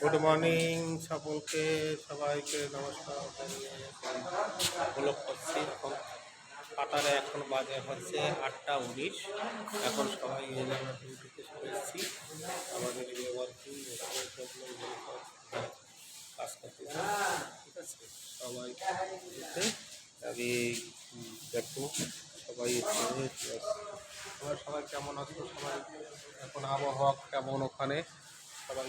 Good morning সকলকে সবাইকে নমস্কার ব্লগ করছি। এখন কাতারে এখন বাজে হচ্ছে আটটা উনিশ। এখন সবাই ডিউটিতে এসেছি। আমাদের কাজ করতেছে সবাই আমি দেখো, সবাই সবাই সবাই কেমন আছো? সবাই, এখন আবহাওয়া কেমন ওখানে? সবাই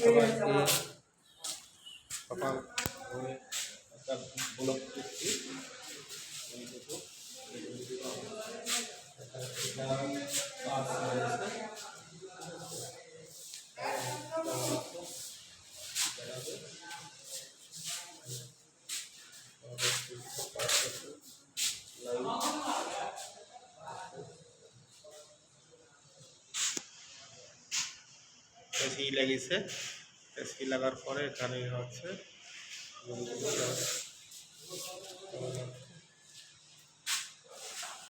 সবাইকে সকাল হয়ে একটা ব্লগ করছি এসি লেগেছে এসি লাগার পরে এখানে হচ্ছে।